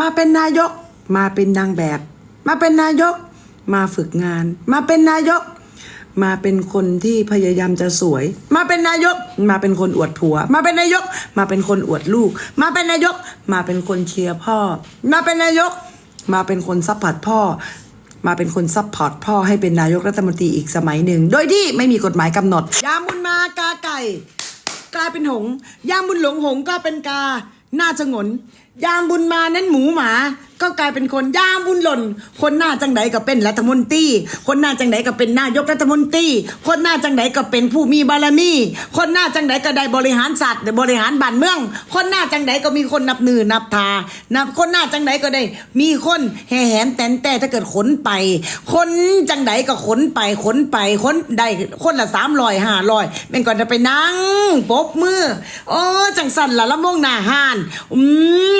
มาเป็นนายก มาเป็นนางแบบ มาเป็นนายก มาฝึกงาน มาเป็นนายก มาเป็นคนที่พยายามจะสวย มาเป็นนายก มาเป็นคนอวดผัว มาเป็นนายก มาเป็นคนอวดลูก มาเป็นนายก มาเป็นคนเชียร์พ่อ มาเป็นนายก มาเป็นคนซัพพอร์ตพ่อมาเป็นคนซัพพอร์ตพ่อให้เป็นนายกรัฐมนตรีอีกสมัยหนึ่ง โดยที่ไม่มีกฎหมายกำหนด ยามบุญมากาไก่ กลายเป็นหง ยามบุญหลงหงก็เป็นกา หน้าจะงนยามบุญมานั้นหมูหมา ก็กลายเป็นคนยามบุญหล่น คนหน้าจังไดก็เป็นรัฐมนตรีคนหน้าจังไดก็เป็นนายกรัฐมนตรีคนหน้าจังไดก็เป็นผู้มีบารมี คนหน้าจังไดก็ได้บริหารสัตว์บริหารบ้านเมือง คนหน้าจังไดก็มีคนนับหนือนับทานับคนหน้าจังไดก็ได้ มีคนแห่แหนแตนแต่ถ้าเกิดขนไป คนจังไดก็ขนไปขนไปขนได้คนละสามร้อยห้าร้อยแม่งก่อนจะไปนั่งปบมือโอ้จังสันละละม่งหน้าห้านอืม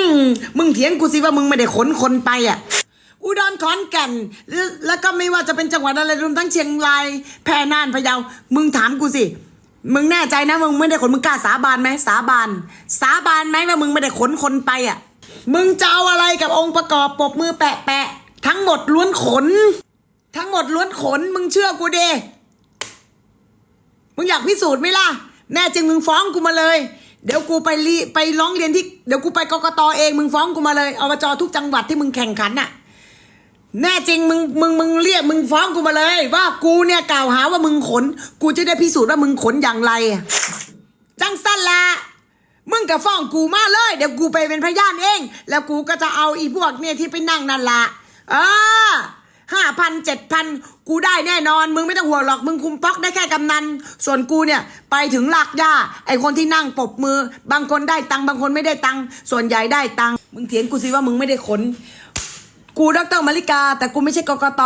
มึงเถียงกูสิว่ามึงไม่ได้ขนคนไปอะ อุดรขอนแก่นแล้วแล้วก็ไม่ว่าจะเป็นจังหวัดอะไรรวมทั้งเชียงรายแพร่น่านพะเยา มึงถามกูสิ มึงแน่ใจนะมึงไม่ได้ขนมึงกล้าสาบานไหมสาบาน สาบานไหมว่ามึงไม่ได้ขนคนไปอะ มึงจะเอาอะไรกับองค์ประกอบปบมือแปะแปะทั้งหมดล้วนขน ทั้งหมดล้วนขน มึงเชื่อกูเดมึงอยากพิสูจน์ไหมล่ะ แน่จริงมึงฟ้องกูมาเลย เดี๋ยวกูไปรีไปร้องเรียนที่เดี๋ยวกูไปกกตเองมึงฟ้องกูมาเลยอบจทุกจังหวัดที่มึงแข่งขันน่ะแน่จริงมึงมึงมึงเรียกมึงฟ้องกูมาเลย ว่ากูเนี่ยกล่าวหาว่ามึงขน กูจะได้พิสูจน์ว่ามึงขนอย่างไรจังสั้นละมึงกับฟ้องกูมาเลย เดี๋ยวกูไปเป็นพยานเอง แล้วกูก็จะเอาอีพวกเนี่ยที่ไปนั่งนั่นละเออ ห้าพันเจ็ดพันกูได้แน่นอน มึงไม่ต้องห่วงหรอก มึงคุมป๊อกได้แค่กำนัน ส่วนกูเนี่ยไปถึงหลักย่าไอคนที่นั่งปบมือ บางคนได้ตังบางคนไม่ได้ตังส่วนใหญ่ได้ตังมึงเถียงกูสิว่ามึงไม่ได้ขน กูดรมาริกา แต่กูไม่ใช่กกต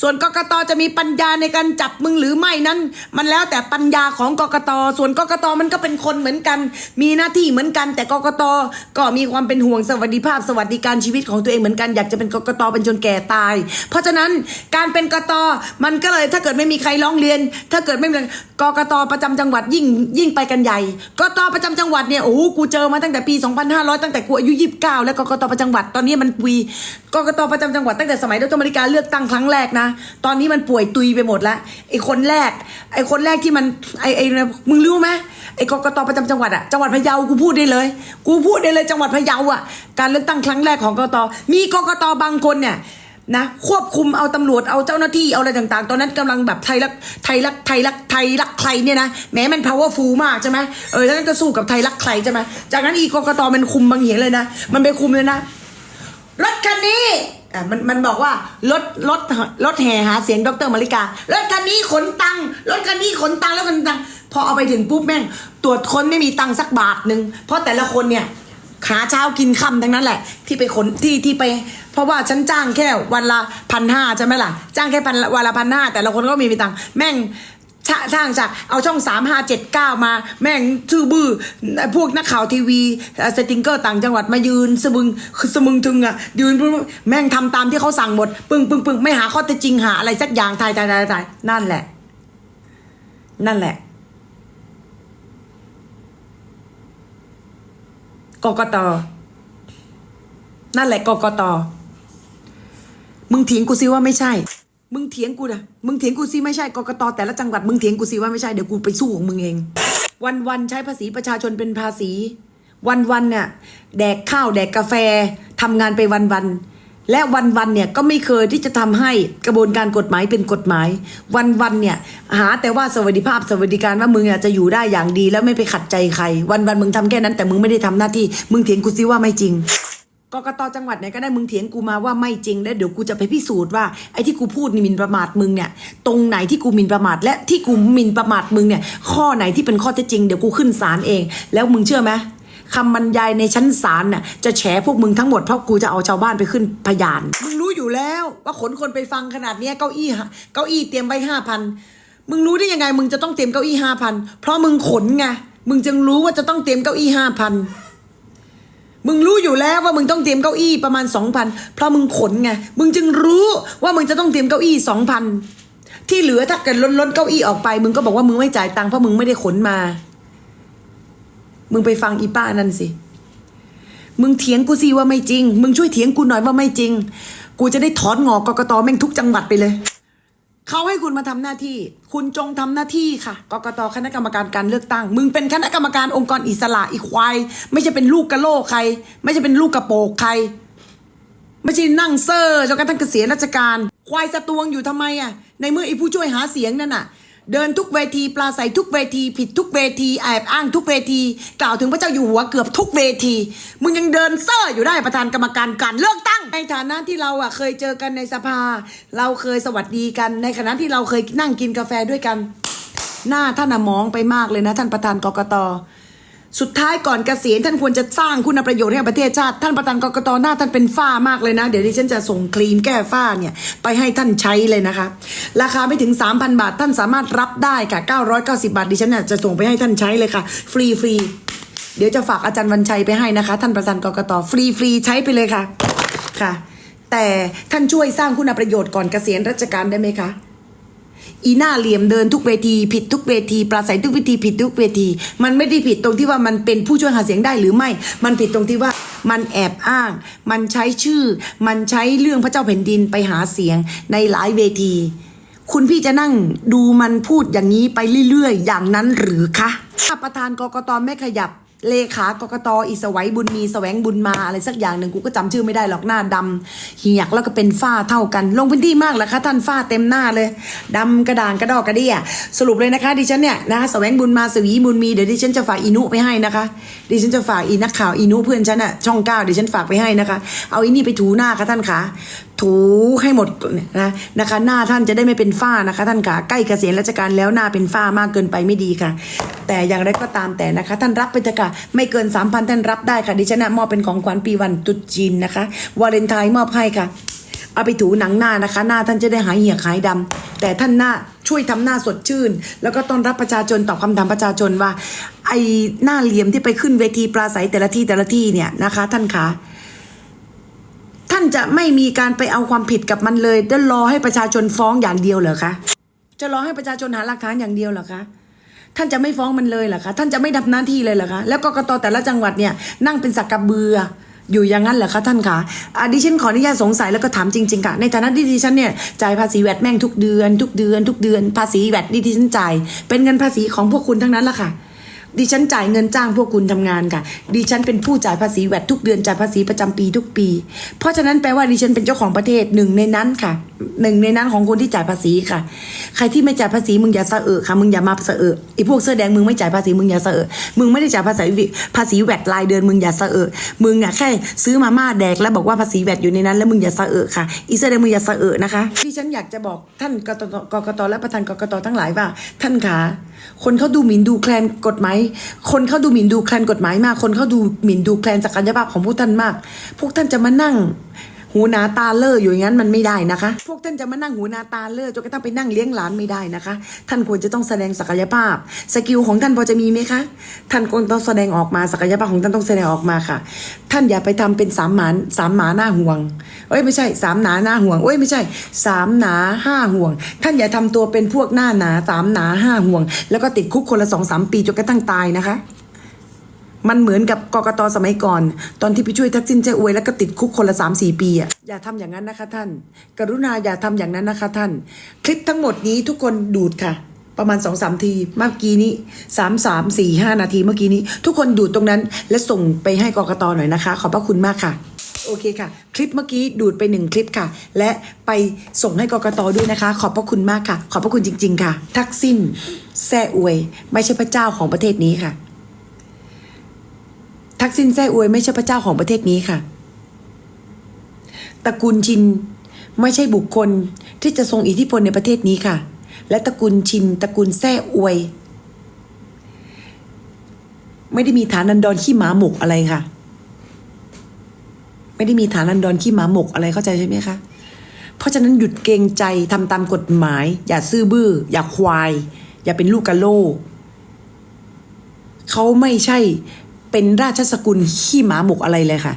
ส่วนกกตจะมีปัญญาในการจับมึงหรือไม่นั้น มันแล้วแต่ปัญญาของกกต ส่วนกกตมันก็เป็นคนเหมือนกัน มีหน้าที่เหมือนกัน แต่กกตก็มีความเป็นห่วงสวัสดิภาพ สวัสดิการชีวิตของตัวเองเหมือนกันอยากจะเป็นกกตเป็นจนแก่ตาย เพราะฉะนั้นการเป็นกกตมันก็เลยถ้าเกิดไม่มีใครร้องเรียน ถ้าเกิดไม่มีกกตประจำจังหวัดยิ่งยิ่งไปกันใหญ่กกตประจำจังหวัดเนี่ยโอ้กูเจอมาตั้งแต่ปี 2500 ตั้งแต่กูอายุ 29 แล้วกกตประจำจังหวัดตอนนี้มันวีกกตตประจำจังหวัดตั้งแต่สมัยดรมาริกาเลือกตั้งครั้งแรกนะ ตอนนี้มันป่วยตุยไปหมดแล้วไอ้คนแรก ไอ้คนแรกที่มันไอ้ไอ้มึงรู้ไหมไอ้กกตประจำจังหวัดอะจังหวัดพะเยากูพูดได้เลย กูพูดได้เลยจังหวัดพะเยาอะการเลือกตั้งครั้งแรกของกกตมีกกตบางคนเนี่ยนะควบคุมเอาตำรวจเอาเจ้าหน้าที่เอาอะไรต่างๆ ตอนนั้นกำลังแบบไทยรักไทยรักไทยรักไทยรักใครเนี่ยนะแม้มัน powerful มากใช่ไหมเออแล้วนั้นก็สู้กับไทยรักใครใช่ไหมจากนั้นอีกกตมันคุมบางเหตุเลยนะ มันไปคุมเลยนะ รถคันนี้อะมันมันบอกว่ารถรถรถแห่หาเสียงดรมาริการถคันนี้ขนตังรถคันนี้ขนตังแล้วขนตังพอเอาไปถึงปุ๊บแม่ง ตรวจค้นไม่มีตังสักบาทหนึ่งเพราะแต่ละคนเนี่ยขาเช้ากินค่ำทั้งนั้นแหละ ที่ไปขนที่ที่ไป เพราะว่าฉันจ้างแค่วันละพันห้าใช่ไหมล่ะ จ้างแค่พันวันละพันห้าแต่ละคนก็มีมีตังแม่ง ชะช่างจากเอาช่องสามห้าเจ็ดเก้ามา แม่งชื่อบื้อพวกนักข่าวทีวีสติงเกอร์ต่างจังหวัดมายืนสมึงคือสมึงถึงอะยืนแม่งทำตามที่เขาสั่งหมดปึ้งปึ้งปึ้งไม่หาข้อเท็จจริงหาอะไรสักอย่างทายทายทายทายนั่นแหละ นั่นแหละกกตนั่นแหละกกตมึงเถียงกูซิว่าไม่ใช่ มึงเถียงกูนะมึงเถียงกูซิไม่ใช่กกตแต่ละจังหวัดมึงเถียงกูซิว่าไม่ใช่เดี๋ยวกูไปสู้ของมึงเอง วันวันใช้ภาษีประชาชนเป็นภาษี วันวันเนี่ยแดกข้าวแดกกาแฟทำงานไปวันวันและวันวันเนี่ยก็ไม่เคยที่จะทำให้กระบวนการกฎหมายเป็นกฎหมาย วันวันเนี่ยหาแต่ว่าสวัสดิภาพสวัสดิการว่ามึงอะจะอยู่ได้อย่างดีแล้วไม่ไปขัดใจใคร วันวันมึงทำแค่นั้นแต่มึงไม่ได้ทำหน้าที่ มึงเถียงกูซิว่าไม่จริง กกตจังหวัดไหนก็ได้มึงเถียงกูมาว่าไม่จริงแล้วเดี๋ยวกูจะไปพิสูจน์ว่าไอ้ที่กูพูดนี่มินประมาทมึงเนี่ย ตรงไหนที่กูมินประมาทและที่กูมินประมาทมึงเนี่ย ข้อไหนที่เป็นข้อเท็จจริงเดี๋ยวกูขึ้นศาลเอง แล้วมึงเชื่อไหมคำบรรยายในชั้นศาลน่ะจะแฉพวกมึงทั้งหมดเพราะกูจะเอาชาวบ้านไปขึ้นพยาน มึงรู้อยู่แล้วว่าขนคนไปฟังขนาดเนี้ยเก้าอี้เก้าอี้เตรียมไว้ห้าพันมึงรู้ได้ยังไงมึงจะต้องเตรียมเก้าอี้ห้าพันเพราะมึงขนไงมึงจึงรู้ว่าจะต้องเตรียมเก้าอี้ห้าพัน มึงรู้อยู่แล้วว่ามึงต้องเตรียมเก้าอี้ประมาณสองพันเพราะมึงขนไง มึงจึงรู้ว่ามึงจะต้องเตรียมเก้าอี้สองพันที่เหลือถ้าเกิดล้นล้นเก้าอี้ออกไป มึงก็บอกว่ามึงไม่จ่ายตังค์เพราะมึงไม่ได้ขนมา มึงไปฟังอีป้านั่นสิ มึงเถียงกูสิว่าไม่จริง มึงช่วยเถียงกูหน่อยว่าไม่จริง กูจะได้ถอนงอกกกตแม่งทุกจังหวัดไปเลย เขาให้คุณมาทำหน้าที่ คุณจงทำหน้าที่ค่ะกกตคณะกรรมการการเลือกตั้ง มึงเป็นคณะกรรมการองค์กรอิสระอีควาย ไม่ใช่เป็นลูกกระโลกใคร ไม่ใช่เป็นลูกกระโปกใคร ไม่ใช่นั่งเซอร์จนกระทั่งเกษียณราชการ ควายสะตวงอยู่ทำไมอะ ในเมื่อไอ้ผู้ช่วยหาเสียงนั่นอะ เดินทุกเวทีปลาใสทุกเวที ผิดทุกเวทีแอบอ้างทุกเวที กล่าวถึงพระเจ้าอยู่หัวเกือบทุกเวที มึงยังเดินเซอร์อยู่ได้ประธานกรรมการการเลือกตั้ง ในฐานะที่เราอะเคยเจอกันในสภา เราเคยสวัสดีกันในขณะที่เราเคยนั่งกินกาแฟด้วยกัน หน้าท่านอะมองไปมากเลยนะ ท่านประธานกกต สุดท้ายก่อนเกษียณท่านควรจะสร้างคุณประโยชน์ให้ประเทศชาติ ท่านประธานกกตหน้าท่านเป็นฝ้ามากเลยนะ เดี๋ยวดิฉันจะส่งครีมแก้ฝ้าเนี่ย ไปให้ท่านใช้เลยนะคะ ราคาไม่ถึง 3,000 บาท ท่านสามารถรับได้ค่ะ 990 บาทดิฉันเนี่ยจะส่งไปให้ท่านใช้เลยค่ะ ฟรีฟรีเดี๋ยวจะฝากอาจารย์วันชัยไปให้นะคะ ท่านประธานกกตฟรีฟรีใช้ไปเลยค่ะค่ะ แต่ท่านช่วยสร้างคุณประโยชน์ก่อนเกษียณราชการได้ไหมคะ อีหน้าเหลี่ยมเดินทุกเวที ผิดทุกเวทีปราศัยทุกเวทีผิดทุกเวที มันไม่ได้ผิดตรงที่ว่ามันเป็นผู้ช่วยหาเสียงได้หรือไม่ มันผิดตรงที่ว่ามันแอบอ้าง มันใช้ชื่อ มันใช้เรื่องพระเจ้าแผ่นดินไปหาเสียงในหลายเวที คุณพี่จะนั่งดูมันพูดอย่างนี้ไปเรื่อยๆ อย่างนั้นหรือคะถ้าประธานกกตไม่ขยับ เลขากกตอิสวัยบุญมีแสวงบุญมาอะไรสักอย่างหนึ่งกูก็จำชื่อไม่ได้หรอกหน้าดำเหียกแล้วก็เป็นฝ้าเท่ากัน ลงพื้นที่มากแหละคะท่านฝ้าเต็มหน้าเลยดำกระด่างกระดอกกระเดี่ยสรุปเลยนะคะดิฉันเนี่ยนะคะแสวงบุญมาสวีบุญมีเดี๋ยวดิฉันจะฝากอีนุไปให้นะคะ ดิฉันจะฝากอีนักข่าวอีนุเพื่อนฉันอะช่องเก้าเดี๋ยวฉันฝากไปให้นะคะ เอาอีนี่ไปถูหน้าค่ะท่านคะถูให้หมดนะนะคะ หน้าท่านจะได้ไม่เป็นฝ้านะคะ ท่านคะใกล้เกษียณราชการแล้วหน้าเป็นฝ้ามากเกินไปไม่ดีค่ะ แต่อย่างไรก็ตามแต่นะคะ ท่านรับไปเถอะค่ะไม่เกินสามพันท่านรับได้ค่ะ ดิฉันมอบเป็นของขวัญปีวันตุจีนนะคะ วาเลนไทน์มอบให้ค่ะ เอาไปถูหนังหน้านะคะ หน้าท่านจะได้หายเหี่ยหายดำแต่ท่านหน้าช่วยทำหน้าสดชื่น แล้วก็ต้อนรับประชาชนตอบคำถามประชาชนว่า ไอ้หน้าเหลี่ยมที่ไปขึ้นเวทีปราศัยแต่ละที่แต่ละที่เนี่ยนะคะ ท่านคะท่านจะไม่มีการไปเอาความผิดกับมันเลยแล้วรอให้ประชาชนฟ้องอย่างเดียวเหรอคะจะรอให้ประชาชนหาหลักฐานอย่างเดียวเหรอคะ ท่านจะไม่ฟ้องมันเลยเหรอคะท่านจะไม่ดับหน้าที่เลยเหรอคะแล้วกกตแต่ละจังหวัดเนี่ยนั่งเป็นสักกระเบืออยู่อย่างนั้นเหรอคะท่านคะอะดิฉันขออนุญาตสงสัยแล้วก็ถามจริงๆค่ะในฐานะที่ดิฉันเนี่ยจ่ายภาษีแวดแม่งทุกเดือน ทุกเดือน ทุกเดือน ภาษีแวดที่ดิฉันจ่ายเป็นเงินภาษีของพวกคุณทั้งนั้นละค่ะ ดิฉันจ่ายเงินจ้างพวกคุณทำงานค่ะ ดิฉันเป็นผู้จ่ายภาษีแวดทุกเดือนจ่ายภาษีประจำปีทุกปี เพราะฉะนั้นแปลว่าดิฉันเป็นเจ้าของประเทศหนึ่งในนั้นค่ะหนึ่งในนั้นของคนที่จ่ายภาษีค่ะ ใครที่ไม่จ่ายภาษีมึงอย่าสะเอะค่ะมึงอย่ามาสะเอะไอพวกเสื้อแดงมึงไม่จ่ายภาษีมึงอย่าสะเอะมึงไม่ได้จ่ายภาษีภาษีแวดรายเดือนมึงอย่าสะเอะมึงอะแค่ซื้อมาม่าแดกแล้วบอกว่าภาษีแวดอยู่ในนั้น แล้วมึงอย่าสะเอะค่ะอีเสื้อแดงมึงอย่าสะเอะนะคะที่ฉันอยากจะบอกท่านกกตและประธานกกตทั้งหลายว่า ท่านคะ คนเขาดูหมิ่นดูแคลนกฎหมาย คนเขาดูหมิ่นดูแคลนกฎหมายมาก คนเขาดูหมิ่นดูแคลนศักยภาพของพวกท่านมาก พวกท่านจะมานั่ง หูหนาตาเล่ออยู่อย่างนั้นมันไม่ได้นะคะ พวกท่านจะมานั่งหูหนาตาเล่อจนกระทั่งไปนั่งเลี้ยงหลานไม่ได้นะคะ ท่านควรจะต้องแสดงศักยภาพ สกิลของท่านพอจะมีไหมคะท่านควรต้องแสดงออกมาศักยภาพของท่านต้องแสดงออกมาค่ะ ท่านอย่าไปทำเป็นสามหมานสามหมาหน้าห่วงเอ้ยไม่ใช่สามหนาหน้าห่วงเอ้ยไม่ใช่สามหนาห้าห่วง ท่านอย่าทำตัวเป็นพวกหน้าหนาสามหนาห้าห่วง แล้วก็ติดคุกคนละสองสามปีจนกระทั่งตายนะคะ มันเหมือนกับกกตสมัยก่อน ตอนที่ไปช่วยทักษิณเจ้อวยแล้วก็ติดคุกคนละสามสี่ปีอะอย่าทำอย่างนั้นนะคะท่าน กรุณาอย่าทำอย่างนั้นนะคะท่าน คลิปทั้งหมดนี้ทุกคนดูดค่ะ ประมาณสองสามทีเมื่อกี้นี้สามสามสี่ห้านาทีเมื่อกี้นี้ ทุกคนดูดตรงนั้น และส่งไปให้กกตหน่อยนะคะ ขอบพระคุณมากค่ะ โอเคค่ะ คลิปเมื่อกี้ดูดไปหนึ่งคลิปค่ะ และไปส่งให้กกตด้วยนะคะ ขอบพระคุณมากค่ะ ขอบพระคุณจริง ๆ ค่ะ ทักษิณแซ่อวย ไม่ใช่พระเจ้าของประเทศนี้ค่ะ ทักษิณแซ่อวยไม่ใช่พระเจ้าของประเทศนี้ค่ะตระกูลชินไม่ใช่บุคคลที่จะทรงอิทธิพลในประเทศนี้ค่ะ และตระกูลชินตระกูลแซ่อวย ไม่ได้มีฐานันดรขี้หมาหมกอะไรค่ะ ไม่ได้มีฐานันดรขี้หมาหมกอะไรเข้าใจใช่ไหมคะเพราะฉะนั้นหยุดเกรงใจทำตามกฎหมาย อย่าซื่อบื้อ อย่าควาย อย่าเป็นลูกกะโลเขาไม่ใช่ เป็นราชสกุลขี้หมาหมกอะไรเลยค่ะ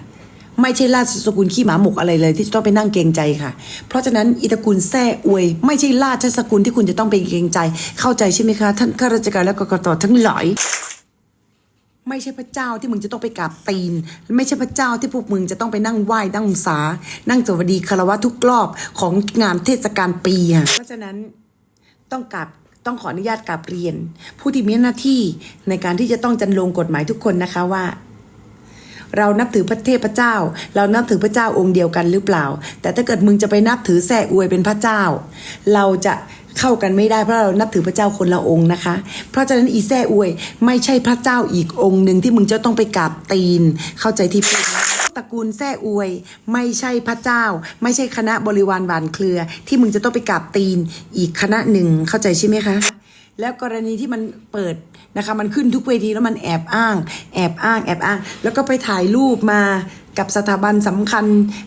ไม่ใช่ราชสกุลขี้หมาหมกอะไรเลย ที่จะต้องไปนั่งเกรงใจค่ะ เพราะฉะนั้นอิตระกูลแซ่อวย ไม่ใช่ราชสกุลที่คุณจะต้องไปเกรงใจ เข้าใจใช่ไหมคะ ท่านข้าราชการและกกตทั้งหลายไม่ใช่พระเจ้าที่มึงจะต้องไปกราบตีน ไม่ใช่พระเจ้าที่พวกมึงจะต้องไปนั่งไหว้นั่งสา นั่งสวัสดีคารวะทุกรอบของงานเทศกาลปีอะเพราะฉะนั้นต้องกราบ ต้องขออนุญาตกราบเรียน ผู้ที่มีหน้าที่ในการที่จะต้องจันลงกฎหมายทุกคนนะคะว่า เรานับถือพระเทพเจ้า เรานับถือพระเจ้าองค์เดียวกันหรือเปล่า แต่ถ้าเกิดมึงจะไปนับถือแส่อวยเป็นพระเจ้า เราจะเข้ากันไม่ได้เพราะเรานับถือพระเจ้าคนละองค์นะคะ เพราะฉะนั้นอีแส่อวยไม่ใช่พระเจ้าอีกองค์หนึ่งที่มึงจะต้องไปกราบตีนเข้าใจที่พูดไหม ตระกูลแส่อวย ไม่ใช่พระเจ้า ไม่ใช่คณะบริวารหวานเครือ ที่มึงจะต้องไปกราบตีนอีกคณะหนึ่งเข้าใจใช่ไหมคะ แล้วกรณีที่มันเปิดนะคะมันขึ้นทุกเวทีแล้วมันแอบอ้าง แอบอ้าง แอบอ้าง แล้วก็ไปถ่ายรูปมากับสถาบันสำคัญ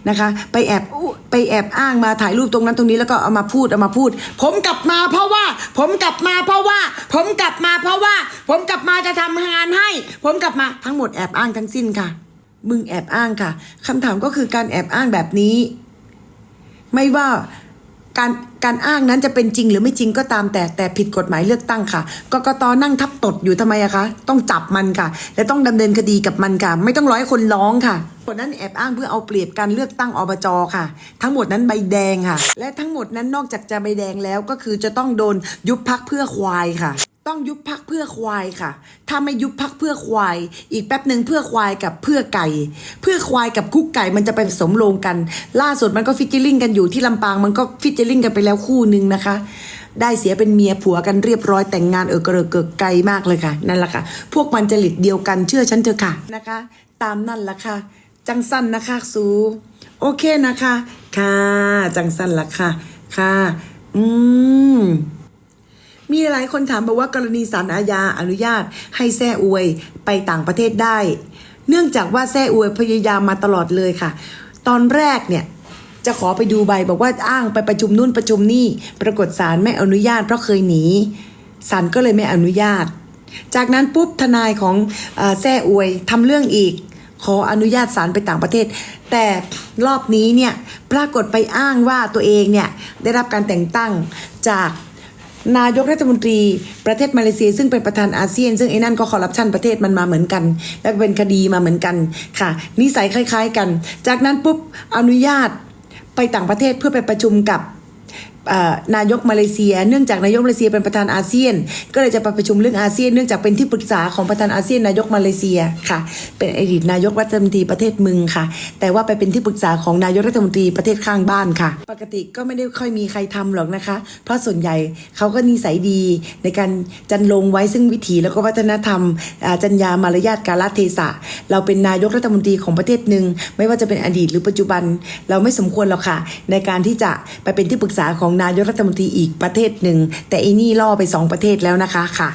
นะคะ ไปแอบไปแอบอ้างมาถ่ายรูปตรงนั้นตรงนี้แล้วก็เอามาพูดเอามาพูด ผมกลับมาเพราะว่า ผมกลับมาเพราะว่า ผมกลับมาเพราะว่า ผมกลับมาจะทำงานให้ ผมกลับมาทั้งหมดแอบอ้างทั้งสิ้นค่ะ มึงแอบอ้างค่ะคำถามก็คือการแอบอ้างแบบนี้ ไม่ว่าการการอ้างนั้นจะเป็นจริงหรือไม่จริงก็ตามแต่แต่ผิดกฎหมายเลือกตั้งค่ะกกตนั่งทับตดอยู่ทำไมอะคะ ต้องจับมันค่ะ และต้องดำเนินคดีกับมันค่ะ ไม่ต้องร้อยคนร้องค่ะคนนั้นแอบอ้างเพื่อเอาเปรียบการเลือกตั้งอบจค่ะ ทั้งหมดนั้นใบแดงค่ะ และทั้งหมดนั้นนอกจากจะใบแดงแล้วก็คือจะต้องโดนยุบพักเพื่อควายค่ะ ต้องยุบพักเพื่อควายค่ะ ถ้าไม่ยุบพักเพื่อควาย อีกแป๊บหนึ่งเพื่อควายกับเพื่อไก่ เพื่อควายกับคุกไก่มันจะไปผสมโรงกัน ล่าสุดมันก็ฟิชเจอริงกันอยู่ที่ลำปางมันก็ฟิชเจอริงกันไปแล้วคู่หนึ่งนะคะ ได้เสียเป็นเมียผัวกันเรียบร้อยแต่งงานเออเกระเกิกไกลมากเลยค่ะ นั่นแหละค่ะ พวกมันจริตเดียวกันเชื่อฉันเถอะค่ะนะคะ ตามนั่นละค่ะ จังสั้นนะคะสูโอเคนะคะ ค่ะ จังสั้นละค่ะ ค่ะ อืม มีหลายคนถามบอกว่ากรณีศาลอาญาอนุญาต ให้แซ่อวยไปต่างประเทศได้ เนื่องจากว่าแซ่อวยพยายามมาตลอดเลยค่ะ ตอนแรกเนี่ยจะขอไปดูใบบอกว่าอ้างไปประชุมนู่นประชุมนี่ปรากฏศาลไม่อนุญาตเพราะเคยหนีศาลก็เลยไม่อนุญาต จากนั้นปุ๊บทนายของอแซ่อวยทำเรื่องอีก ขออนุญาตศาลไปต่างประเทศ แต่รอบนี้เนี่ยปรากฏไปอ้างว่าตัวเองเนี่ยได้รับการแต่งตั้งจาก นายกรัฐมนตรีประเทศมาเลเซีย ซึ่งเป็นประธานอาเซียน ซึ่งไอ้นั่นก็คอร์รัปชันประเทศมันมาเหมือนกัน แล้วเป็นคดีมาเหมือนกันค่ะ นิสัยคล้าย ๆ กัน จากนั้นปุ๊บอนุญาตไปต่างประเทศเพื่อไปประชุมกับ นายกมาเลเซีย เนื่องจากนายกมาเลเซียเป็นประธานอาเซียน ก็เลยจะไปประชุมเรื่องอาเซียน เนื่องจากเป็นที่ปรึกษาของประธานอาเซียนนายกมาเลเซียค่ะ เป็นอดีตนายกรัฐมนตรีประเทศมึงค่ะ แต่ว่าไปเป็นที่ปรึกษาของนายกรัฐมนตรีประเทศข้างบ้านค่ะ ปกติก็ไม่ได้ค่อยมีใครทำหรอกนะคะ เพราะส่วนใหญ่เขาก็นิสัยดีในการจันลงไว้ซึ่งวิถีแล้วก็วัฒนธรรมจัญญามารยาทกาลเทศะ เราเป็นนายกรัฐมนตรีของประเทศหนึ่งไม่ว่าจะเป็นอดีตหรือปัจจุบัน เราไม่สมควรหรอกค่ะ ในการที่จะไปเป็นที่ปรึกษาของนายกรัฐมนตรีอีกประเทศหนึ่ง แต่อีนี่ล่อไปสองประเทศแล้วนะคะค่ะ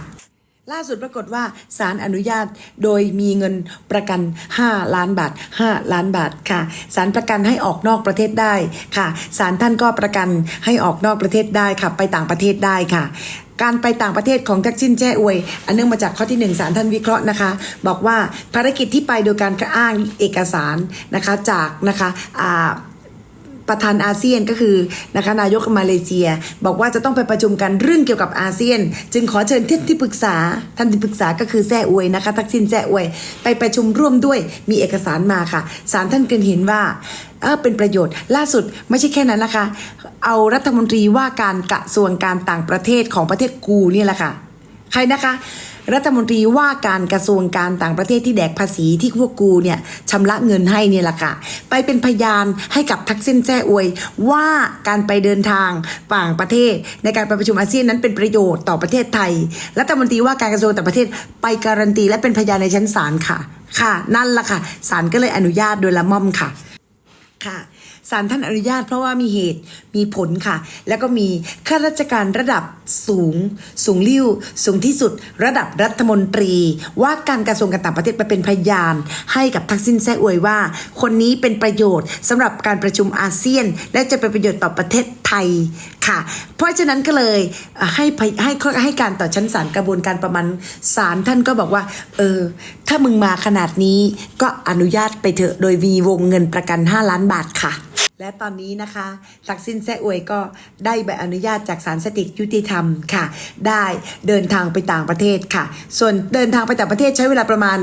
ล่าสุดปรากฏว่าศาลอนุญาตโดยมีเงินประกัน 5 ล้านบาท 5 ล้านบาทค่ะศาลประกันให้ออกนอกประเทศได้ค่ะศาลท่านก็ประกันให้ออกนอกประเทศได้ค่ะ ไปต่างประเทศได้ค่ะการไปต่างประเทศของท็กซินแจ้อวย อันเนื่องมาจากข้อที่หนึ่งศาลท่านวิเคราะห์นะคะ บอกว่าภารกิจที่ไปโดยการอ้างเอกสารนะคะจากนะคะอ่า ประธานอาเซียนก็คือนะคะนายกมาเลเซีย บอกว่าจะต้องไปประชุมกันเรื่องเกี่ยวกับอาเซียน จึงขอเชิญท่านที่ปรึกษาท่านที่ปรึกษาก็คือแซ่อวยนะคะทักษิณแซ่อวย ไปประชุมร่วมด้วยมีเอกสารมาค่ะศาลท่านเกินเห็นว่าเออเป็นประโยชน์ล่าสุดไม่ใช่แค่นั้นนะคะ เอารัฐมนตรีว่าการกระทรวงการต่างประเทศของประเทศกูเนี่ยแหละค่ะ ใครนะคะ รัฐมนตรีว่าการกระทรวงการต่างประเทศที่แดกภาษีที่พวกกูเนี่ยชำระเงินให้เนี่ยแหละค่ะ ไปเป็นพยานให้กับทักษิณแจ้อวยว่าการไปเดินทางต่างประเทศ ในการไปประชุมอาเซียนนั้นเป็นประโยชน์ต่อประเทศไทย รัฐมนตรีว่าการกระทรวงต่างประเทศไปการันตีและเป็นพยานในชั้นศาลค่ะ ค่ะ นั่นละค่ะศาลก็เลยอนุญาตโดยละม่อมค่ะ ค่ะ ศาลท่านอนุญาตเพราะว่ามีเหตุมีผลค่ะ แล้วก็มีข้าราชการระดับสูง สูงลิ้ว สูงที่สุด ระดับรัฐมนตรี ว่าการกระทรวงการต่างประเทศมาเป็นพยาน ให้กับทักษิณแซ่อวยว่า คนนี้เป็นประโยชน์สำหรับการประชุมอาเซียน และจะเป็นประโยชน์ต่อประเทศ ไทยค่ะ เพราะฉะนั้นก็เลยให้ให้ให้การต่อชั้นศาลกระบวนการประมาณศาลท่านก็บอกว่า เออ ถ้ามึงมาขนาดนี้ก็อนุญาตไปเถอะโดยมีวงเงินประกัน 5 ล้านบาทค่ะ และตอนนี้นะคะศักสินแซ่อวยก็ได้ใบอนุญาตจากศาลสติยุติธรรมค่ะ ได้เดินทางไปต่างประเทศค่ะ ส่วนเดินทางไปต่างประเทศใช้เวลาประมาณ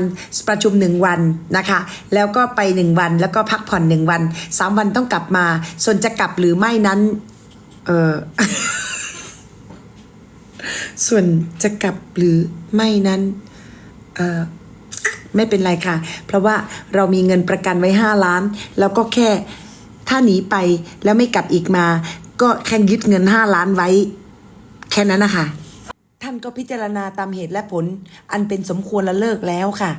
ประชุมหนึ่งวันนะคะ แล้วก็ไปหนึ่งวันแล้วก็พักผ่อนหนึ่งวันสามวันต้องกลับมา ส่วนจะกลับหรือไม่นั้น เออส่วนจะกลับหรือไม่นั้นเออไม่เป็นไรค่ะ เพราะว่าเรามีเงินประกันไว้5ล้าน แล้วก็แค่ถ้าหนีไปแล้วไม่กลับอีกมา ก็แค่ยึดเงิน5ล้านไว้ แค่นั้นนะคะ ท่านก็พิจารณาตามเหตุและผล อันเป็นสมควรละเลิกแล้วค่ะ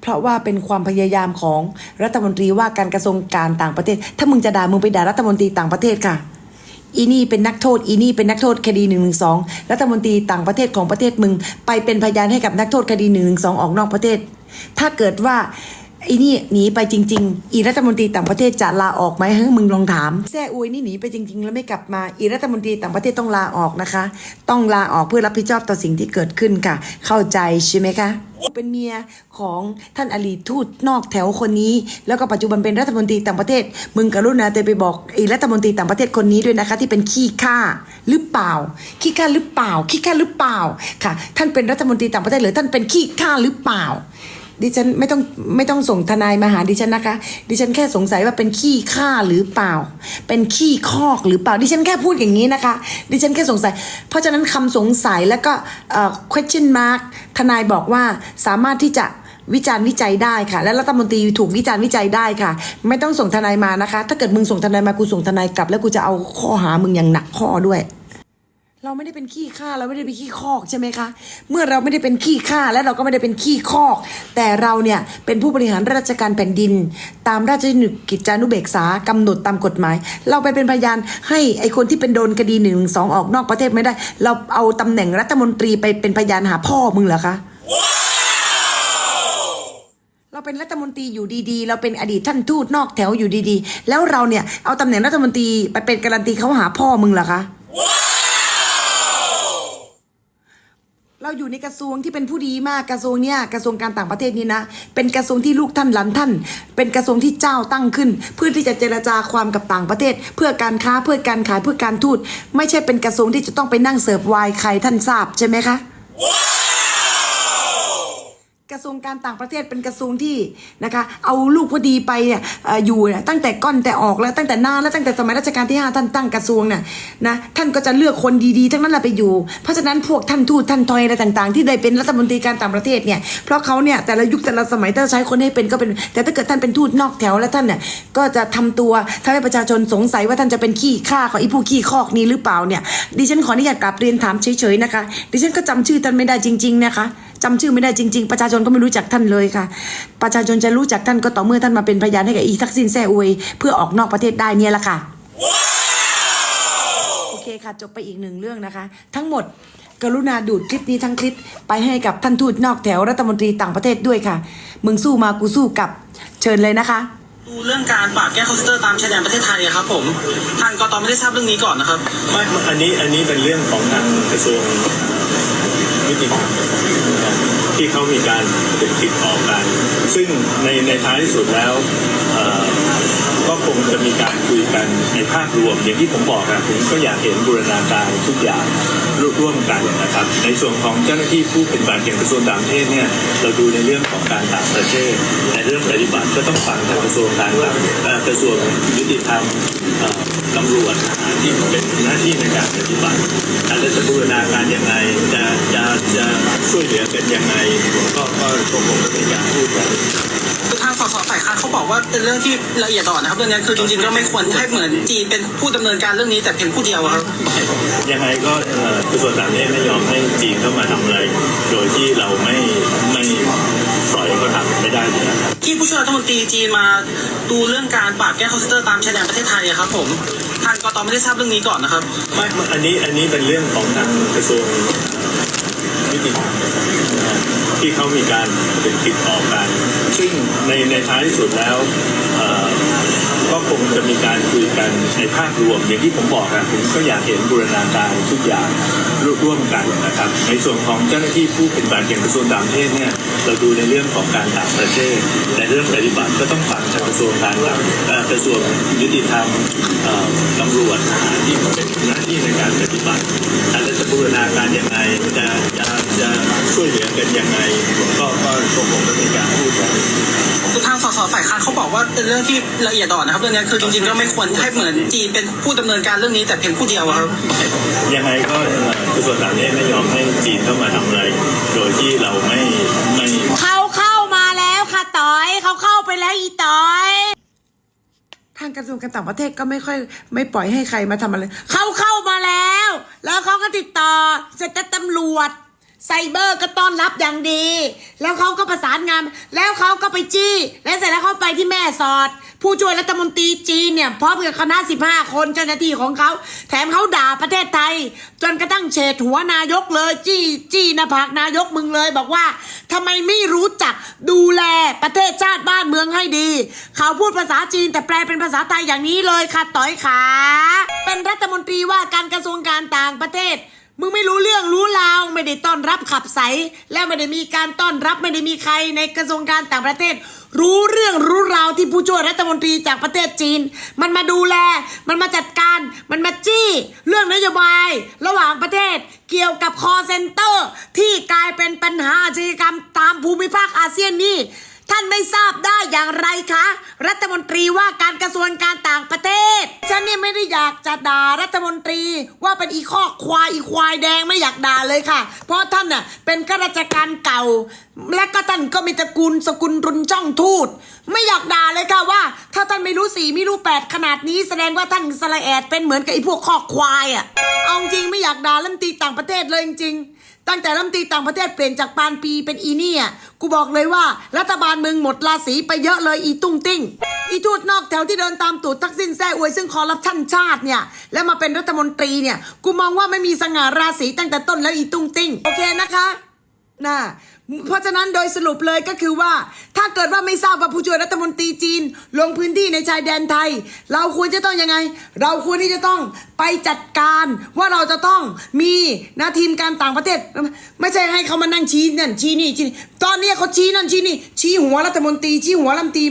เพราะว่าเป็นความพยายามของรัฐมนตรีว่าการกระทรวงการต่างประเทศ ถ้ามึงจะด่ามึงไปด่ารัฐมนตรีต่างประเทศค่ะ อีนี่เป็นนักโทษ อีนี่เป็นนักโทษคดีหนึ่งหนึ่งสองรัฐมนตรีต่างประเทศของประเทศมึง ไปเป็นพยานให้กับนักโทษคดีหนึ่งหนึ่งสองออกนอกประเทศ ถ้าเกิดว่า ไอีนี่หนีไปจริง ๆ อีรัฐมนตรีต่างประเทศจะลาออกไหมเฮ้ยมึงลองถามแซ่อวยนี่หนีไปจริง ๆ แล้วไม่กลับมา อีรัฐมนตรีต่างประเทศต้องลาออกนะคะ ต้องลาออกเพื่อรับผิดชอบต่อสิ่งที่เกิดขึ้นค่ะ เข้าใจใช่ไหมคะ เป็นเมียของท่านอลีทูตนอกแถวคนนี้ แล้วก็ปัจจุบันเป็นรัฐมนตรีต่างประเทศ มึงกรุณาเตไปบอกไอ้รัฐมนตรีต่างประเทศคนนี้ด้วยนะคะ ที่เป็นขี้ข้าหรือเปล่า ขี้ข้าหรือเปล่า ขี้ข้าหรือเปล่าค่ะ ท่านเป็นรัฐมนตรีต่างประเทศหรือท่านเป็นขี้ข้าหรือเปล่า ดิฉันไม่ต้องไม่ต้องส่งทนายมาหาดิฉันนะคะ ดิฉันแค่สงสัยว่าเป็นขี้ข้าหรือเปล่า เป็นขี้คอกหรือเปล่า ดิฉันแค่พูดอย่างนี้นะคะ ดิฉันแค่สงสัย เพราะฉะนั้นคำสงสัยแล้วก็เอ่อ question mark ทนายบอกว่าสามารถที่จะวิจารณ์วิจัยได้ค่ะ และรัฐมนตรีถูกวิจารณ์วิจัยได้ค่ะ ไม่ต้องส่งทนายมานะคะ ถ้าเกิดมึงส่งทนายมากูส่งทนายกลับ แล้วกูจะเอาข้อหามึงอย่างหนักข้อด้วย เราไม่ได้เป็นขี้ข้าเราไม่ได้เป็นขี้คอกใช่ไหมคะ เมื่อเราไม่ได้เป็นขี้ข้าและเราก็ไม่ได้เป็นขี้คอก แต่เราเนี่ยเป็นผู้บริหารราชการแผ่นดิน ตามราชกิจานุเบกษากำหนดตามกฎหมาย เราไปเป็นพยานให้ไอคนที่เป็นโดนคดีหนึ่งสองออกนอกประเทศไม่ได้ เราเอาตำแหน่งรัฐมนตรีไปเป็นพยานหาพ่อมึงเหรอคะเราเป็นรัฐมนตรีอยู่ดีๆ เราเป็นอดีตท่านทูตนอกแถวอยู่ดีๆ แล้วเราเนี่ยเอาตำแหน่งรัฐมนตรีไปเป็นการันตีเขาหาพ่อมึงเหรอคะ เราอยู่ในกระทรวงที่เป็นผู้ดีมากกระทรวงเนี้ยกระทรวงการต่างประเทศนี่นะ เป็นกระทรวงที่ลูกท่านหลานท่าน เป็นกระทรวงที่เจ้าตั้งขึ้น เพื่อที่จะเจรจาความกับต่างประเทศ เพื่อการค้าเพื่อการขายเพื่อการทูตไม่ใช่เป็นกระทรวงที่จะต้องไปนั่งเสิร์ฟไวน์ใครท่านทราบใช่ไหมคะ กระทรวงการต่างประเทศเป็นกระทรวงที่นะคะ เอาลูกพอดีไปเนี่ยอยู่เนี่ยตั้งแต่ก้อนแต่ออกแล้วตั้งแต่นานแล้วตั้งแต่สมัยรัชกาลที่ห้าท่านตั้งกระทรวงเนี่ยนะท่านก็จะเลือกคนดีๆ ทั้งนั้นแหละไปอยู่ เพราะฉะนั้นพวกท่านทูตท่านทอยอะไรต่างๆ ที่ได้เป็นรัฐมนตรีการต่างประเทศเนี่ยเพราะเขาเนี่ยแต่ละยุคแต่ละสมัยถ้าใช้คนให้เป็นก็เป็น แต่ถ้าเกิดท่านเป็นทูตนอกแถวแล้วท่านเนี่ยก็จะทำตัวทำให้ประชาชนสงสัยว่าท่านจะเป็นขี้ข้าของอ้ผู้ขี้คอกนี้หรือเปล่าเนี่ยดิฉันขออนุญาตกลับเรียนถามเฉยๆนะคะดิฉันก็จำชื่อท่านไม่ได้จริง ๆนะคะ จำชื่อไม่ได้จริง ๆ ประชาชนก็ไม่รู้จักท่านเลยค่ะ ประชาชนจะรู้จักท่านก็ต่อเมื่อท่านมาเป็นพยานให้กับอีทักษิณแซ่อวยเพื่อออกนอกประเทศได้เนี่ยแหละค่ะโอเคค่ะ จบไปอีกหนึ่งเรื่องนะคะ ทั้งหมดกรุณาดูดคลิปนี้ทั้งคลิปไปให้กับท่านทูตนอกแถวรัฐมนตรีต่างประเทศด้วยค่ะ มึงสู้มากูสู้กลับเชิญเลยนะคะดูเรื่องการปราบแก้คอมพิวเตอร์ตามชายแดนประเทศไทยอะครับผมทางกตไม่ได้ทราบเรื่องนี้ก่อนนะครับไม่อันนี้อันนี้เป็นเรื่องของทางกระทรวง ยุติธรรมที่เขามีการติดต่อกัน ซึ่งในในท้ายที่สุดแล้วก็คงจะมีการคุยกันในภาพรวม อย่างที่ผมบอกอะผมก็อยากเห็นบูรณาการทุกอย่างร่วมกันนะครับ ในส่วนของเจ้าหน้าที่ผู้ปฏิบัติอย่างกระทรวงต่างประเทศเนี่ยเราดูในเรื่องของการต่างประเทศในเรื่องปฏิบัติก็ต้องฟังทางกระทรวงการต่างเอ่อกระทรวงยุติธรรมตำรวจที่เป็น หน้าที่ในการปฏิบัติอาจจะบูรณาการยังไงจะจะจะช่วยเหลือกันยังไงก็ก็ก็คงจะมีการพูดกันคือทางสสฝ่ายค้านเขาบอกว่าเป็นเรื่องที่ละเอียดอ่อนนะครับเรื่องนี้คือจริงๆก็ไม่ควรให้เหมือนจีนเป็นผู้ดำเนินการเรื่องนี้แต่เพียงผู้เดียวครับยังไงก็เอ่อกระทรวงต่างประเทศไม่ยอมให้จีนเข้ามาทำอะไร โดยที่เราไม่ไม่ ปล่อยให้เขาทำไม่ได้อยู่แล้วครับที่ผู้ช่วยรัฐมนตรีจีนมาดูเรื่องการปราบแก้คอมพิวเตอร์ตามชายแดนประเทศไทยอะครับ ผมทางกตไม่ได้ทราบเรื่องนี้ก่อนนะครับ ไม่อันนี้อันนี้เป็นเรื่องของทางกระทรวงยุติธรรมที่เขามีการติดต่อกันซึ่งในในท้ายที่สุดแล้วเอ่อก็คงจะมีการคุยกันในภาพรวมอย่างที่ผมบอกอะผมก็อยากเห็นบูรณาการทุกอย่างร่วมกันนะครับ ในส่วนของเจ้าหน้าที่ผู้ปฏิบัติอย่างกระทรวงต่างประเทศเนี่ย เราดูในเรื่องของการต่างประเทศแต่เรื่องปฏิบัติก็ต้องฟังจากกระทรวงการต่างเอ่อกระทรวงยุติธรรมเอ่อตำรวจทหารที่เป็นหน้าที่ในการปฏิบัติอันนั้นจะบูรณาการยังไงจะจะจะช่วยเหลือกันยังไงก็ก็ก็คงต้องมีการพูดกันคือทางสสฝ่ายค้านเขาบอกว่าเป็นเรื่องที่ละเอียดอ่อนนะครับเรื่องนี้คือจริงๆก็ไม่ควรให้เหมือนจีนเป็นผู้ดำเนินการเรื่องนี้แต่เพียงผู้เดียวอะครับยังไงก็เอ่อกระทรวงต่างประเทศไม่ยอมให้จีนเข้ามาทำอะไร โดยที่เราไม่ไม่ แล้วอีต๋อยทางกระทรวงการต่างประเทศก็ไม่ค่อย ไม่ปล่อยให้ใครมาทำอะไร เขาเข้ามาแล้ว แล้วเขาก็ติดต่อเสร็จแล้วตำรวจ ไซเบอร์ก็ต้อนรับอย่างดี แล้วเขาก็ประสานงาน แล้วเขาก็ไปจี้ แล้วเสร็จแล้วเขาไปที่แม่สอด ผู้ช่วยรัฐมนตรีจีนเนี่ยพร้อมกับคณะ 15 คนเจ้าหน้าที่ของเขา แถมเขาด่าประเทศไทย จนกระทั่งเฉดหัวนายกเลย จี้จี้นาผากนายกมึงเลย บอกว่าทำไมไม่รู้จักดูแลประเทศชาติบ้านเมืองให้ดี เขาพูดภาษาจีนแต่แปลเป็นภาษาไทยอย่างนี้เลยค่ะต่อยขา เป็นรัฐมนตรีว่าการกระทรวงการต่างประเทศ มึงไม่รู้เรื่องรู้ราวไม่ได้ต้อนรับขับใส และไม่ได้มีการต้อนรับไม่ได้มีใครในกระทรวงการต่างประเทศ รู้เรื่องรู้ราวที่ผู้ช่วยรัฐมนตรีจากประเทศจีน มันมาดูแล มันมาจัดการ มันมาจี้ เรื่องนโยบาย ระหว่างประเทศ เกี่ยวกับคอเซ็นเตอร์ ที่กลายเป็นปัญหาอาชญากรรมตามภูมิภาคอาเซียนนี่ท่านไม่ทราบได้อย่างไรคะ รัฐมนตรีว่าการกระทรวงการ อยากจะด่ารัฐมนตรีว่าเป็นอีข้อควายอีควายแดงไม่อยากด่าเลยค่ะ เพราะท่านน่ะเป็นข้าราชการเก่า และก็ท่านก็มีตระกูลสกุลรุนจ้องทูต ไม่อยากด่าเลยค่ะว่า ถ้าท่านไม่รู้สี่ไม่รู้แปดขนาดนี้แสดงว่าท่านสละแอดเป็นเหมือนกับไอ้พวกข้อควายอะเอาจริงไม่อยากด่าลัมนตีต่างประเทศเลยจริง ตั้งแต่รัฐมนตรีต่างประเทศเปลี่ยนจากปานปีเป็นอีเนี่ย กูบอกเลยว่ารัฐบาลมึงหมดราศีไปเยอะเลยอีตุ้งติ้ง อีทูดนอกแถวที่เดินตามตูดทักษิณแซ่อวยซึ่งคอรับชันชาติเนี่ย แล้วมาเป็นรัฐมนตรีเนี่ย กูมองว่าไม่มีสง่าราศีตั้งแต่ต้นแล้วอีตุ้งติ้ง โอเคนะคะน่า เพราะฉะนั้นโดยสรุปเลยก็คือว่า ถ้าเกิดว่าไม่ทราบว่าผู้ช่วยรัฐมนตรีจีน ลงพื้นที่ในชายแดนไทย เราควรจะต้องยังไง เราควรที่จะต้องไปจัดการว่าเราจะต้องมีนะทีมการต่างประเทศ ไม่ใช่ให้เขามานั่งชี้นั่นชี้นี่ชี้ตอนนี้เขาชี้นั่นชี้นี่ชี้หัวรัฐมนตรีชี้หัวรัฐมนตรี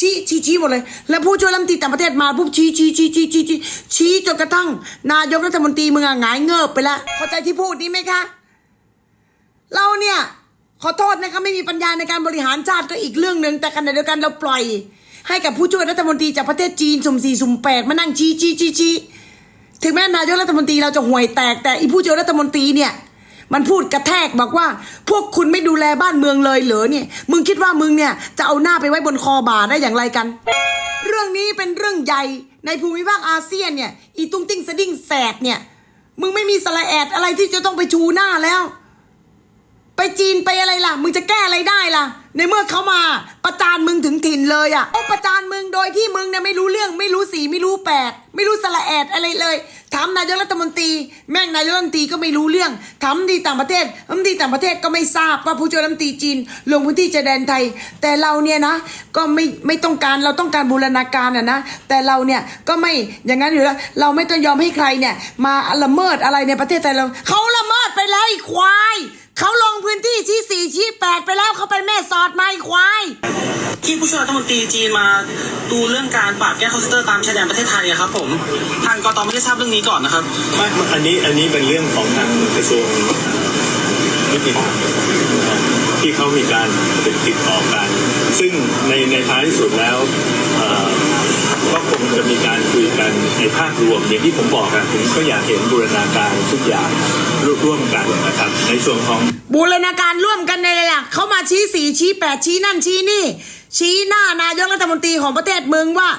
ชี้ชี้ชี้หมดเลย แล้วผู้ช่วยรัฐมนตรีต่างประเทศมาปุ๊บชี้ชี้ชี้ชี้ชี้ชี้ชี้จนกระทั่ง นายกรัฐมนตรีมึงอะหงายเงิบไปแล้วเข้าใจที่พูดนี้ไหมคะ เราเนี่ย ขอโทษนะคะไม่มีปัญญาในการบริหารชาติก็อีกเรื่องหนึ่งแต่ขณะเดียวกันเราปล่อย ให้กับผู้ช่วยรัฐมนตรีจากประเทศจีนสุ่มสี่สุ่มแปดมานั่งชี้ชี้ชี้ชี้ถึงแม้นายกรัฐมนตรีเราจะห่วยแตกแต่อีผู้ช่วยรัฐมนตรีเนี่ยมันพูดกระแทกบอกว่า พวกคุณไม่ดูแลบ้านเมืองเลยเหรอเนี่ย มึงคิดว่ามึงเนี่ยจะเอาหน้าไปไว้บนคอบ่าได้อย่างไรกัน เรื่องนี้เป็นเรื่องใหญ่ในภูมิภาคอาเซียนเนี่ย อีตุ้งติ้งสะดิ้งแสดเนี่ย มึงไม่มีสละแอดอะไรที่จะต้องไปชูหน้าแล้ว ไปจีนไปอะไรล่ะ มึงจะแก้อะไรได้ล่ะ ในเมื่อเขามาประจานมึงถึงถิ่นเลยอะ่ะเขาประจานมึงโดยที่มึงเนี่ยไม่รู้เรื่องไม่รู้สีไม่รู้แปด ไม่รู้สละแอดอะไรเลยถามนายกรัฐมนตรี แม่งนายกรัฐมนตรีก็ไม่รู้เรื่องถามดีต่างประเทศรัฐมนตรีต่างประเทศก็ไม่ทราบว่าผู้ช่วยรัฐมนตรีจีน ลงพื้นที่ชายแดนไทย แต่เราเนี่ยนะ ก็ไม่ไม่ต้องการเราต้องการบูรณาการอะนะแต่เราเนี่ยก็ไม่อย่างนั้นอยู่แล้วเราไม่ต้องยอมให้ใครเนี่ย มาละเมิดอะไรในประเทศไทยเราเขาละเมิดไปแล้วไอ้ควาย เขาลงพื้นที่ชี้สี่ชี้แปดไปแล้วเขาไปแม่สอดมาไอ้ควาย ที่ผู้ช่วยรัฐมนตรีจีนมาดูเรื่องการปราบแก้คอมพิวเตอร์ตามชายแดนประเทศไทยอะครับ ผมทางกตไม่ได้ทราบเรื่องนี้ก่อนนะครับไม่อันนี้อันนี้เป็นเรื่องของทางกระทรวงยุติธรรมนะที่เขามีการติดต่อกัน ซึ่งในในท้ายที่สุดแล้วเอ่อ ก็คงจะมีการคุยกันในภาพรวมอย่างที่ผมบอกอะผมก็อยากเห็นบูรณาการทุกอย่างร่วมกันนะครับ ในส่วนของบูรณาการร่วมกันในอะไรล่ะเขามาชี้สีชี้แปดชี้นั่นชี้นี่ ชี้หน้านายกรัฐมนตรีของประเทศมึงว่า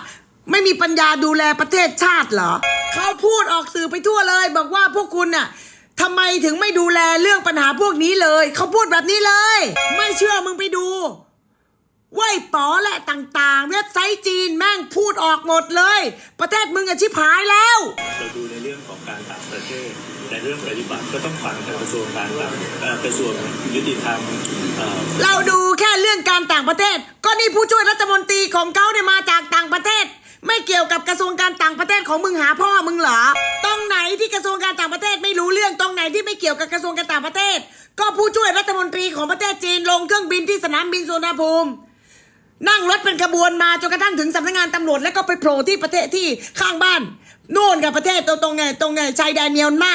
ไม่มีปัญญาดูแลประเทศชาติเหรอเขาพูดออกสื่อไปทั่วเลย บอกว่าพวกคุณน่ะทำไมถึงไม่ดูแลเรื่องปัญหาพวกนี้เลย เขาพูดแบบนี้เลย ไม่เชื่อมึงไปดู เว้ยป๋อและต่างๆ เว็บไซต์จีนแม่งพูดออกหมดเลย ประเทศมึงอะชิบหายแล้ว เราดูในเรื่องของการต่างประเทศแต่เรื่องปฏิบัติก็ต้องฟังทางกระทรวงการต่างเอ่อกระทรวงยุติธรรมเอ่อเราดูแค่เรื่องการต่างประเทศ ก็นี่ผู้ช่วยรัฐมนตรีของเขาเนี่ยมาจากต่างประเทศ ไม่เกี่ยวกับกระทรวงการต่างประเทศของมึงหาพ่อมึงเหรอตรงไหนที่กระทรวงการต่างประเทศไม่รู้เรื่องตรงไหนที่ไม่เกี่ยวกับกระทรวงการต่างประเทศ ก็ผู้ช่วยรัฐมนตรีของประเทศจีนลงเครื่องบินที่สนามบินสุวรรณภูมิ นั่งรถเป็นขบวนมาจนกระทั่งถึงสำนักงานตำรวจแล้วก็ไปโผล่ที่ประเทศที่ข้างบ้านโน่นกับประเทศตรงตรงไงตรงไงชายแดนเมียนมา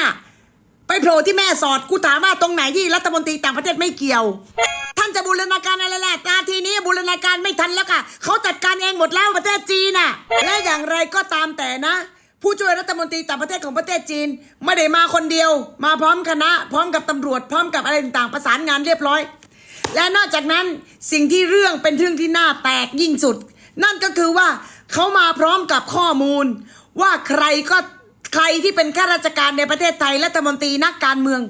ไปโผล่ที่แม่สอดกูถามว่าตรงไหนที่รัฐมนตรีต่างประเทศไม่เกี่ยว ท่านจะบูรณาการอะไรล่ะนาทีนี้บูรณาการไม่ทันแล้วค่ะเขาจัดการเองหมดแล้วประเทศจีนน่ะ และอย่างไรก็ตามแต่นะ ผู้ช่วยรัฐมนตรีต่างประเทศของประเทศจีน ไม่ได้มาคนเดียว มาพร้อมคณะ พร้อมกับตำรวจ พร้อมกับอะไรต่างๆประสานงานเรียบร้อย และนอกจากนั้นสิ่งที่เรื่องเป็นเรื่องที่น่าแตกยิ่งสุด นั่นก็คือว่าเขามาพร้อมกับข้อมูล ว่าใครก็ใครที่เป็นข้าราชการในประเทศไทยรัฐมนตรีนักการเมือง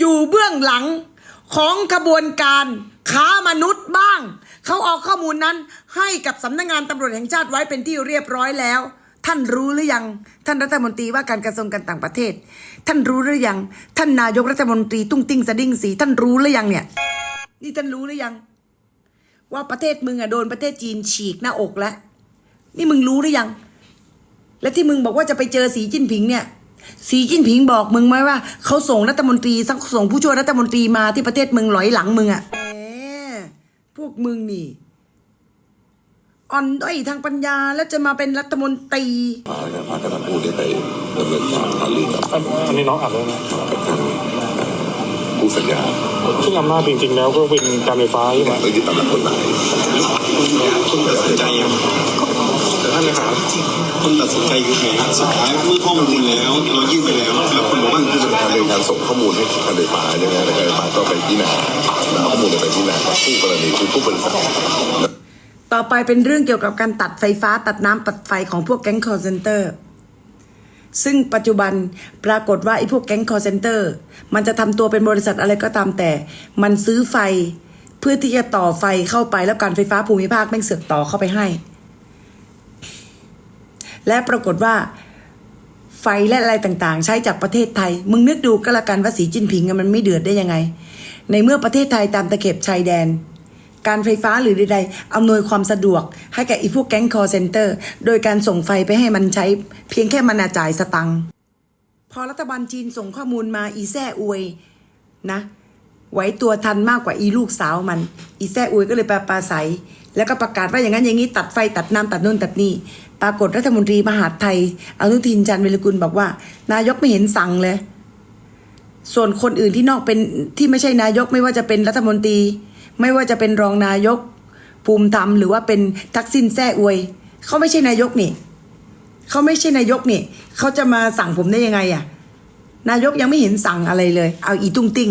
อยู่เบื้องหลังของขบวนการค้ามนุษย์บ้าง เขาเอาข้อมูลนั้นให้กับสำนักงานตำรวจแห่งชาติไว้เป็นที่เรียบร้อยแล้ว ท่านรู้หรือยัง ท่านรัฐมนตรีว่าการกระทรวงการต่างประเทศ ท่านรู้หรือยัง ท่านนายกรัฐมนตรีตุ้งติ้งสะดิ้งสีท่านรู้หรือยังเนี่ย นี่ท่านรู้หรือยัง ว่าประเทศมึงอะโดนประเทศจีนฉีกหน้าอกแล้วนี่มึงรู้หรือยัง และที่มึงบอกว่าจะไปเจอสีจิ้นผิงเนี่ย สีจิ้นผิงบอกมึงไหมว่าเขาส่งรัฐมนตรีสักส่งผู้ช่วยรัฐมนตรีมาที่ประเทศมึงหลอยหลังมึงอะแหมพวกมึงนี่อ่อนด้อยทางปัญญาแล้วจะมาเป็นรัฐมนตรีพาพากันทั้งคู่ได้ไปดำเนินการหารือกับอันอันนี้น้องอัดแล้วนะกับทางผู้สัญญา ซึ่งอำนาจจริงๆแล้วก็เป็นการไฟฟ้าใช่ไหมก็ยึดตามหลักกฎหมายคุณตัดสินใจยังแต่ท่านนะครับคุณตัดสินใจยังไงสุดท้ายเมื่อข้อมูลแล้วเรายื่นไปแล้วแล้วคุณบอกว่าที่จะเป็นการดำเนินการส่งข้อมูลให้การไฟฟ้าใช่ไหมแล้วการไฟฟ้าก็ไปพิจารณาแล้วเอาข้อมูลไปพิจารณากับผู้กรณีคือผู้บริษัทต่อไปเป็นเรื่องเกี่ยวกับการตัดไฟฟ้าตัดน้ำตัดไฟของพวกแก๊งคอร์เซนเตอร์ ซึ่งปัจจุบันปรากฏว่าไอ้พวกแก๊งคอร์เซนเตอร์มันจะทำตัวเป็นบริษัทอะไรก็ตามแต่ มันซื้อไฟเพื่อที่จะต่อไฟเข้าไปแล้วการไฟฟ้าภูมิภาคแม่งเสือกต่อเข้าไปให้ และปรากฏว่าไฟและอะไรต่างๆ ใช้จากประเทศไทย มึงนึกดูก็แล้วกันว่าสีจิ้นผิงมันไม่เดือดได้ยังไง ในเมื่อประเทศไทยตามตะเข็บชายแดน การไฟฟ้าหรือใดๆอำนวยความสะดวกให้แก่อีพวกแก๊งคอร์เซนเตอร์ โดยการส่งไฟไปให้มันใช้ เพียงแค่มันน่ะจ่ายสตังค์พอรัฐบาลจีนส่งข้อมูลมาอีแซ่อวยนะไหวตัวทันมากกว่าอีลูกสาวมัน อีแซ่อวยก็เลยไปปราศัย แล้วก็ประกาศว่าอย่างนั้นอย่างนี้ตัดไฟตัดน้ำตัดนู่นตัดนี่ ปรากฏรัฐมนตรีมหาดไทยอนุทินจันทร์วิรกุลบอกว่า นายกไม่เห็นสั่งเลย ส่วนคนอื่นที่นอกเป็นที่ไม่ใช่นายกไม่ว่าจะเป็นรัฐมนตรี ไม่ว่าจะเป็นรองนายก ภูมิธรรมหรือว่าเป็นทักษิณแซ่อวย เขาไม่ใช่นายกนี่เขาไม่ใช่นายกนี่เขาจะมาสั่งผมได้ยังไงอะนายกยังไม่เห็นสั่งอะไรเลย เอาอีตุ้งติ้ง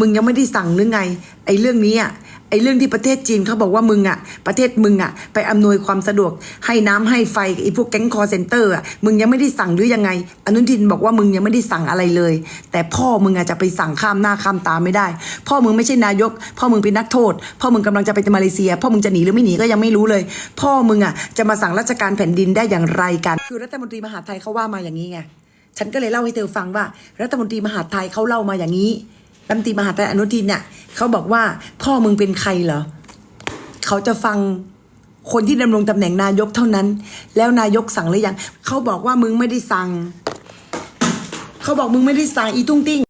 มึงยังไม่ได้สั่งหรือไง ไอ้เรื่องนี้อะ ไอ้เรื่องที่ประเทศจีนเขาบอกว่ามึงอะประเทศมึงอะไปอำนวยความสะดวก ให้น้ำให้ไฟไอ้พวกแก๊งคอเซนเตอร์อะมึงยังไม่ได้สั่งหรือยังไง อนุทินบอกว่ามึงยังไม่ได้สั่งอะไรเลย แต่พ่อมึงอะจะไปสั่งข้ามหน้าข้ามตาไม่ได้ พ่อมึงไม่ใช่นายก พ่อมึงเป็นนักโทษ พ่อมึงกำลังจะไปมาเลเซีย พ่อมึงจะหนีหรือไม่หนีก็ยังไม่รู้เลย พ่อมึงอะจะมาสั่งราชการแผ่นดินได้อย่างไรกันคือรัฐมนตรีมหาไทยเขาว่ามาอย่างนี้ไงฉันก็เลยเล่าให้เธอฟังว่า รัฐมนตรีมหาไทยเขาเล่ามาอย่างนี้รัฐมนตรีมหาไทยอนุทินเนี่ย เขาบอกว่าพ่อมึงเป็นใครเหรอเขาจะฟังคนที่ดำรงตำแหน่งนายกเท่านั้น แล้วนายกสั่งหรือยังเขาบอกว่ามึงไม่ได้สั่ง เขาบอกมึงไม่ได้สั่งอีตุ้งติ้ง